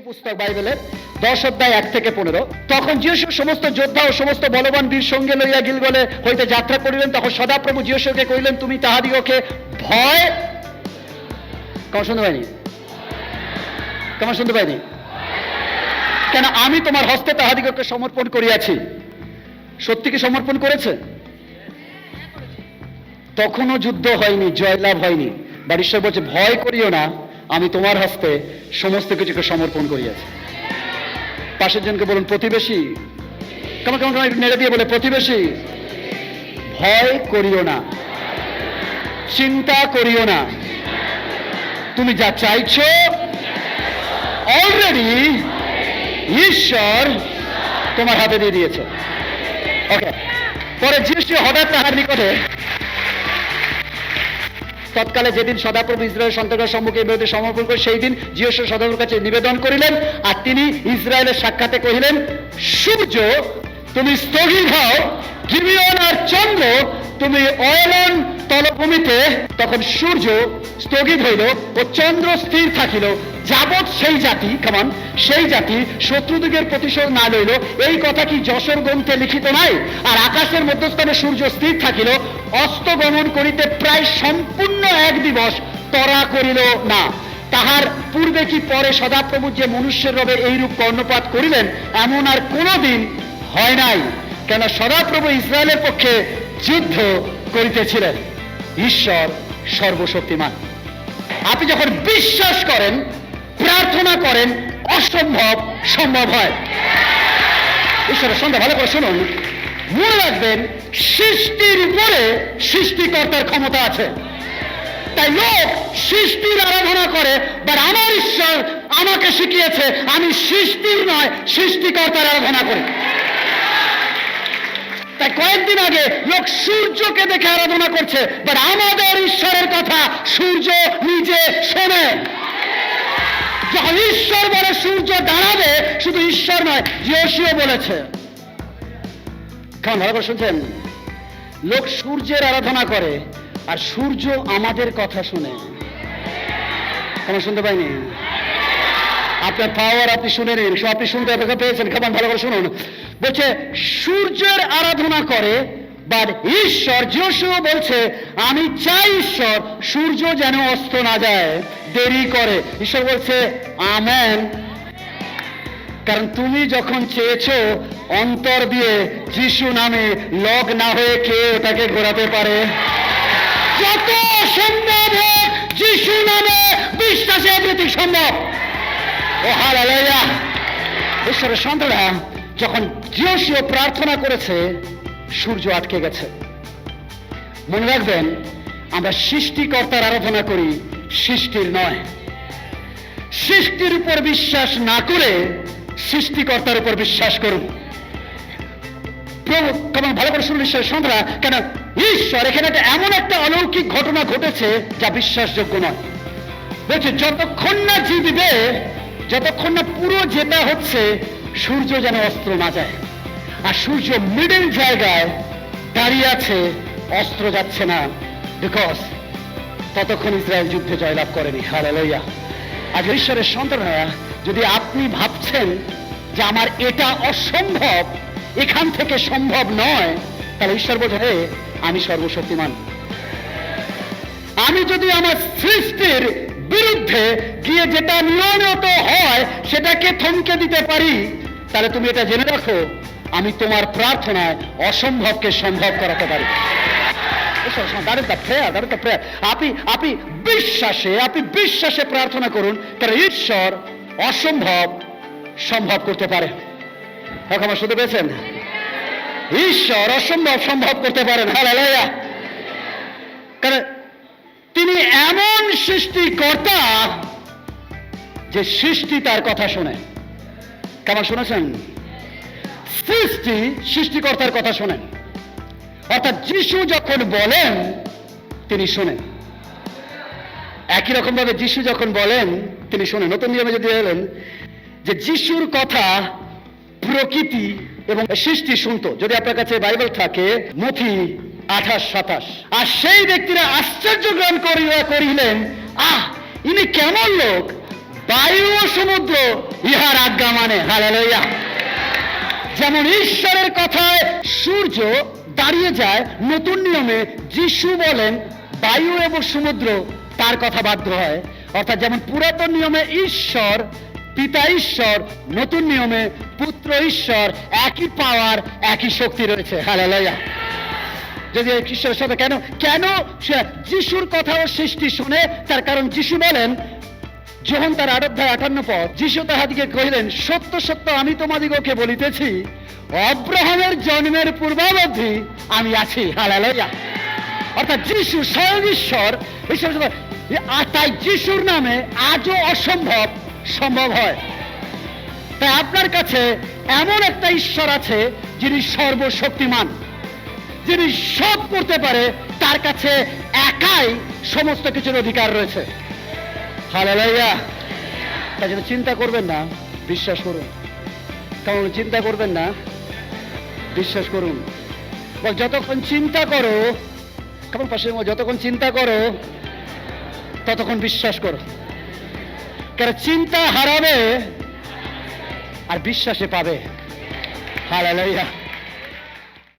পুস্তক বাইবেলের দশ অধ্যায় এক থেকে পনেরো। তখন সমস্ত যোদ্ধা ও সমস্ত বলবান বীর সঙ্গে লইয়া গিলগলে হইতে যাত্রা করিলেন। তখন সদাপ্রভু তুমি তাহাদিগকে ভয় কেমন শুনতে পাইনি? কেমন শুনতে পাইনি? কেন আমি তোমার হস্তে তাহাদিগকে সমর্পণ করিয়াছি? সত্যি কি সমর্পণ করেছে? তখনও যুদ্ধ হয়নি, জয়লাভ হয়নি। বাট ঈশ্বর বলছে, ভয় করিও না আমি তোমার হস্তে সমস্ত কিছুকে সমর্পণ করিয়াছি। পাশের জনকে বলুন, প্রতিবেশী। কেমন কেমন একটু নেড়ে দিয়ে বলে, প্রতিবেশী, ভয় করিও না। চিন্তা করিও না। তুমি যা চাইছো অলরেডি ঈশ্বর তোমার হাতে দিয়ে দিয়েছে। ওকে পরে যিশু হঠাৎ তাহার নিকটে তৎকালে যেদিন সদাপ্রভু ইসরায়েল সন্তানের সম্মুখে এই বিরুদ্ধে সমর্পণ করে সেই দিন জিয়স সদাপ্রভুর কাছে নিবেদন করিলেন আর তিনি ইসরায়েলের সাক্ষাতে কহিলেন, সূর্য, তুমি স্থগিত হও। গিবিয়ন আর চন্দ্র, তুমি অয়লন তলভূমিতে। তখন সূর্য স্থগিত হইল ও চন্দ্র স্থির থাকিল। যাবৎ সেই জাতি কেমন সেই জাতি শত্রুদিগের প্রতিশোধ না লইল, এই কথা কি যশোর গ্রন্থে লিখিত নাই? আর আকাশের মধ্যস্থানে সূর্য স্থির থাকিল, অস্ত গমন করিতে প্রায় সম্পূর্ণ এক দিবস তরা করিল না। তাহার পূর্বে কি পরে সদাপ্রভু যে মনুষ্যের রবে এইরূপ কর্ণপাত করিলেন, এমন আর কোনোদিন হয় নাই। কেন সদাপ্রভু ইসরায়েলের পক্ষে যুদ্ধ করিতেছিলেন? ঈশ্বর সর্বশক্তিমান। আপনি যখন বিশ্বাস করেন প্রার্থনা করেন, অসম্ভব সম্ভব হয়। ঈশ্বরের সঙ্গে ভালো করে শুনুন। মনে রাখবেন, সৃষ্টির উপরে সৃষ্টিকর্তার ক্ষমতা আছে। তাই লোক সৃষ্টির আরাধনা করে বাট আমার ঈশ্বর আমাকে শিখিয়েছে, আমি সৃষ্টির নয়, সৃষ্টিকর্তার আরাধনা করি। তাই কয়েকদিন আগে লোক সূর্যকে দেখে আরাধনা করছে বাট আমাদের ঈশ্বরের কথা সূর্য যখন ঈশ্বর বলে সূর্য দাঁড়াবে, শুধু ঈশ্বর নয় জিওসিও বলেছে। কেমন ভালো করে শুনছেন? লোক সূর্যের আরাধনা করে, আর সূর্য আমাদের কথা শুনে। কেমন শুনতে পাইনি? আপনার পাওয়ার আপনি শুনে নিন সব আপনি শুনতে অপেক্ষা পেয়েছেন। কেমন ভালো করে শুনুন। বলছে, সূর্যের আরাধনা করে বাট ঈশ্বর যোশুয়া বলছে, আমি চাই ঈশ্বর, সূর্য যেন অস্ত না যায়। দেরি করে। ঈশ্বর বলছে, আমেন। কারণ তুমি যখন চেয়েছো অন্তর দিয়ে যিশু নামে লগ না হয়ে কে ওটাকে ঘোরাতে পারে? যত সম্ভব যিশু নামে বিশ্বাসে এভরিথিং সম্ভব। ও হালেলুয়া। ঈশ্বরের সন্তানরা যখন জিওসিও প্রার্থনা করেছে, সূর্য আটকে গেছে। মনে রাখবেন, আমরা সৃষ্টিকর্তার আরাধনা করি সৃষ্টির নয়। সৃষ্টির উপর বিশ্বাস না করে সৃষ্টিকর্তার উপর বিশ্বাস করুন। কেমন ভালো করে শুনুন ঈশ্বরের সন্ধ্যা কেন? ঈশ্বর এখানে এমন একটা অলৌকিক ঘটনা ঘটেছে যা বিশ্বাসযোগ্য নয়। বলছে, যতক্ষণ না জিতবে যতক্ষণ না পুরো যেটা হচ্ছে, সূর্য যেন অস্ত্র না যায়। আর সূর্য মিডল জায়গায় দাঁড়িয়ে আছে, অস্ত্র যাচ্ছে না বিকজ ততক্ষণ ইসরায়েল যুদ্ধে জয়লাভ করেনি। হালেলুয়া। আজ ঈশ্বরের সন্তানরা যদি আপনি ভাবছেন যে আমার এটা অসম্ভব এখান থেকে সম্ভব নয় তাহলে ঈশ্বর বোঝে "হে, আমি সর্বশক্তিমান। আমি যদি আমার সৃষ্টির বিরুদ্ধে গিয়ে যেটা নিয়মিত হয় সেটাকে থমকে দিতে পারি তাহলে তুমি এটা জেনে রাখো আমি তোমার প্রার্থনায় অসম্ভবকে সম্ভব করাতে পারি। That is the prayer, that is the prayer. আপনি আপনি বিশ্বাসে আপনি বিশ্বাসে প্রার্থনা করুন কারণ ঈশ্বর অসম্ভব সম্ভব করতে পারে। এখন পেয়েছেন? ঈশ্বর অসম্ভব সম্ভব করতে পারেন। হালেলুয়া কারণ তিনি এমন সৃষ্টিকর্তা যে সৃষ্টি তার কথা শোনে। কেমন শুনেছেন? সৃষ্টি সৃষ্টিকর্তার কথা শোনেন। অর্থাৎ যিশু যখন বলেন, তিনি শোনেন। একই রকম ভাবে যিশু যখন বলেন, তিনি শোনেন। নতুন নিয়মে যদি বলেন যে যিশুর কথা প্রকৃতি এবং সৃষ্টি শুনতো। যদি আপনার কাছে বাইবেল থাকে, মথি আঠাশ, সাতাশ। আর সেই ব্যক্তিরা আশ্চর্য গ্রহণ করিলেন, আহ, ইনি কেমন লোক? বায়ু ও সমুদ্র, ইহার আজ্ঞা মানে। হালেলুয়া। যেমন ঈশ্বরের কথায় সূর্য দাঁড়িয়ে যায় নতুন নিয়মে যিশু বলেন, বায়ু এবং সমুদ্র তার কথা বাধ্য হয়। অর্থাৎ যেমন পুরাতন নিয়মে ঈশ্বর, পিতা ঈশ্বর, নতুন নিয়মে পুত্র ঈশ্বর, একই পাওয়ার একই শক্তি রয়েছে। হালেলুয়া যদি ঈশ্বরের সাথে কেন কেন সে যিশুর কথা ও সৃষ্টি শুনে, তার কারণ যিশু বলেন যখন তার আট অধ্যায় আটান্ন পদ যিশু তাহাদিকে কহিলেন, সত্য সত্য, আমি তোমাদিগকে বলিতেছি অব্রাহামের জন্মের পূর্বাবধি আমি আছি, হালেলুয়া। অর্থাৎ যিশু স্বয়ং ঈশ্বর তাই যিশুর নামে আজও অসম্ভব সম্ভব হয়। তাই আপনার কাছে এমন একটা ঈশ্বর আছে যিনি সর্বশক্তিমান। যিনি সব করতে পারে, তার কাছে একাই সমস্ত কিছুর অধিকার রয়েছে। হালেলুয়া। তাই জন্য চিন্তা করবেন না, বিশ্বাস করুন। কারণ চিন্তা করবেন না বিশ্বাস করুন। যতক্ষণ চিন্তা করো, কেমন পাশে যতক্ষণ চিন্তা করো, ততক্ষণ বিশ্বাস করো। কেন চিন্তা হারাবে আর বিশ্বাসে পাবে। হালেলুয়া।